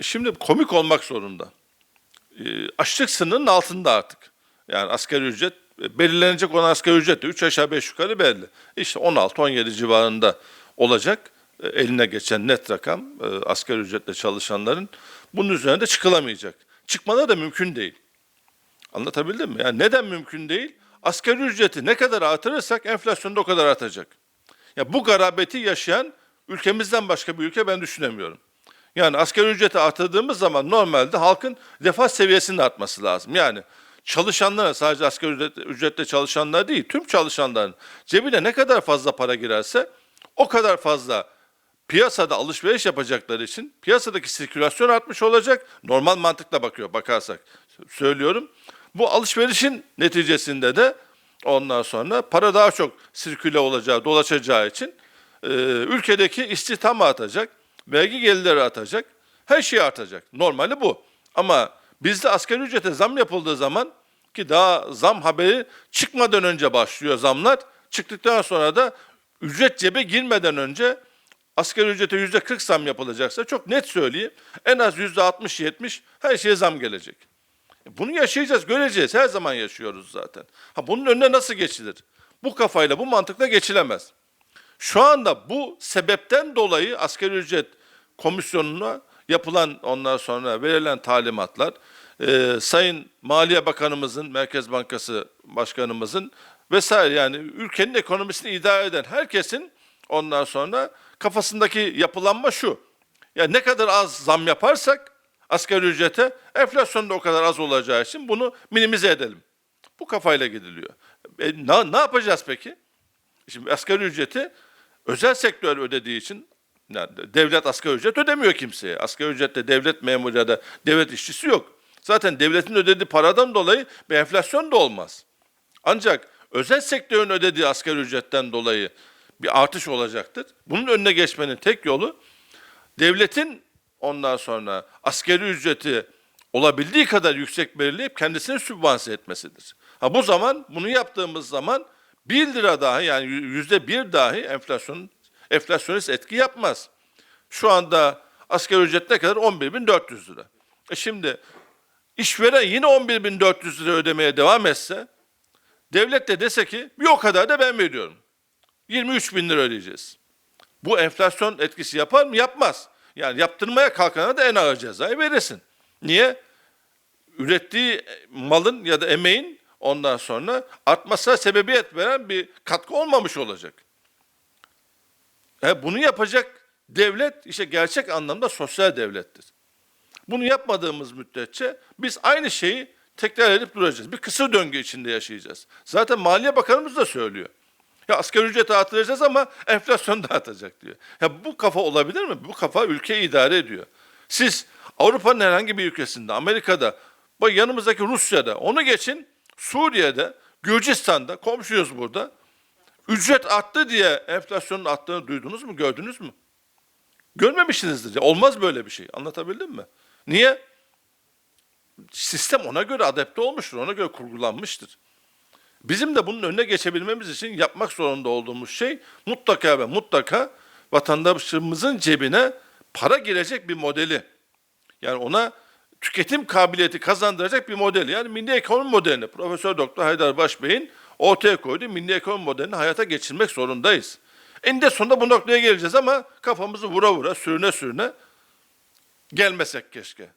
Şimdi komik olmak zorunda. Ee, açlık sınırının altında artık. Yani asgari ücret e, belirlenecek olan asgari ücret de 3 aşağı 5 yukarı belli. İşte 16-17 civarında olacak e, eline geçen net rakam e, asgari ücretle çalışanların. Bunun üzerine de çıkılamayacak. Çıkmaları da mümkün değil. Anlatabildim mi? Yani neden mümkün değil? Asgari ücreti ne kadar artırırsak enflasyon da o kadar artacak. Ya bu garabeti yaşayan ülkemizden başka bir ülke ben düşünemiyorum. Yani asgari ücreti artırdığımız zaman normalde halkın refah seviyesinin artması lazım. Yani çalışanlara sadece asgari ücret, ücretle çalışanlar değil, tüm çalışanların cebine ne kadar fazla para girerse o kadar fazla piyasada alışveriş yapacakları için piyasadaki sirkülasyon artmış olacak. Normal mantıkla bakıyor bakarsak söylüyorum. Bu alışverişin neticesinde de ondan sonra para daha çok sirküle olacağı, dolaşacağı için e, ülkedeki istihdam artacak, vergi gelirleri artacak, her şey artacak. Normali bu. Ama bizde asgari ücrete zam yapıldığı zaman ki daha zam haberi çıkmadan önce başlıyor zamlar. Çıktıktan sonra da ücret cebe girmeden önce asgari ücrete yüzde 40 zam yapılacaksa çok net söyleyeyim en az yüzde 60-70 her şeye zam gelecek. E, Bunu yaşayacağız, göreceğiz. Her zaman yaşıyoruz zaten. Ha bunun önüne nasıl geçilir? Bu kafayla, bu mantıkla geçilemez. Şu anda bu sebepten dolayı asgari ücret komisyonuna yapılan ondan sonra verilen talimatlar, e, Sayın Maliye Bakanımızın, Merkez Bankası Başkanımızın vesaire yani ülkenin ekonomisini idare eden herkesin ondan sonra kafasındaki yapılanma şu. Ya ne kadar az zam yaparsak asgari ücrete enflasyon da o kadar az olacağı için bunu minimize edelim. Bu kafayla gidiliyor. E, ne, ne yapacağız peki? Şimdi asgari ücreti özel sektör ödediği için yani devlet asgari ücret ödemiyor kimseye. Asgari ücrette devlet memuru ya da devlet işçisi yok. Zaten devletin ödediği paradan dolayı bir enflasyon da olmaz. Ancak özel sektörün ödediği asgari ücretten dolayı bir artış olacaktır. Bunun önüne geçmenin tek yolu devletin ondan sonra askeri ücreti olabildiği kadar yüksek belirleyip kendisini sübvanse etmesidir. Ha bu zaman bunu yaptığımız zaman 1 lira dahi yani yüzde bir dahi enflasyon enflasyonist etki yapmaz. Şu anda asgari ücret ne kadar? 11.400 lira. E şimdi işveren yine 11.400 lira ödemeye devam etse devlet de dese ki bir o kadar da ben veriyorum. 23 bin lira ödeyeceğiz. Bu enflasyon etkisi yapar mı? Yapmaz. Yani yaptırmaya kalkana da en ağır cezayı verirsin. Niye? Ürettiği malın ya da emeğin ondan sonra artmasına sebebiyet veren bir katkı olmamış olacak. E bunu yapacak devlet işte gerçek anlamda sosyal devlettir. Bunu yapmadığımız müddetçe biz aynı şeyi tekrar edip duracağız. Bir kısır döngü içinde yaşayacağız. Zaten Maliye Bakanımız da söylüyor. Ya asgari ücreti artıracağız ama enflasyon da diyor. Ya bu kafa olabilir mi? Bu kafa ülkeyi idare ediyor. Siz Avrupa'nın herhangi bir ülkesinde, Amerika'da, yanımızdaki Rusya'da, onu geçin Suriye'de, Gürcistan'da, komşuyuz burada. Ücret arttı diye enflasyonun arttığını duydunuz mu, gördünüz mü? Görmemişsinizdir. Olmaz böyle bir şey. Anlatabildim mi? Niye? Sistem ona göre adapte olmuştur, ona göre kurgulanmıştır. Bizim de bunun önüne geçebilmemiz için yapmak zorunda olduğumuz şey mutlaka ve mutlaka vatandaşımızın cebine para girecek bir modeli. Yani ona tüketim kabiliyeti kazandıracak bir model. Yani milli ekonomi modelini Profesör Doktor Haydar Başbey'in ortaya koyduğu milli ekonomi modelini hayata geçirmek zorundayız. Eninde sonunda bu noktaya geleceğiz ama kafamızı vura vura, sürüne sürüne gelmesek keşke.